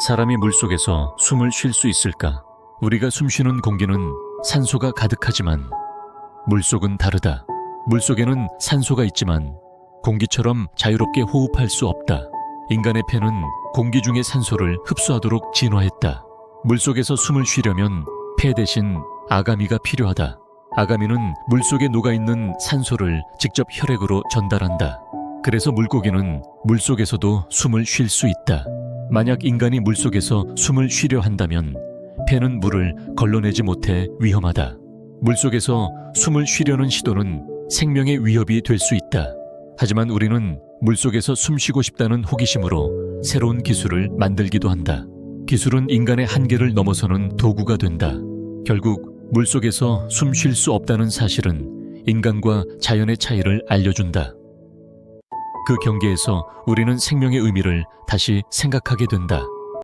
사람이 물속에서 숨을 쉴 수 있을까? 우리가 숨쉬는 공기는 산소가 가득하지만 물속은 다르다. 물속에는 산소가 있지만 공기처럼 자유롭게 호흡할 수 없다. 인간의 폐는 공기 중의 산소를 흡수하도록 진화했다. 물속에서 숨을 쉬려면 폐 대신 아가미가 필요하다. 아가미는 물속에 녹아있는 산소를 직접 혈액으로 전달한다. 그래서 물고기는 물속에서도 숨을 쉴 수 있다. 만약 인간이 물속에서 숨을 쉬려 한다면 폐는 물을 걸러내지 못해 위험하다. 물속에서 숨을 쉬려는 시도는 생명의 위협이 될 수 있다. 하지만 우리는 물속에서 숨 쉬고 싶다는 호기심으로 새로운 기술을 만들기도 한다. 기술은 인간의 한계를 넘어서는 도구가 된다. 결국 물속에서 숨 쉴 수 없다는 사실은 인간과 자연의 차이를 알려준다. 그 경계에서 우리는 생명의 의미를 다시 생각하게 된다.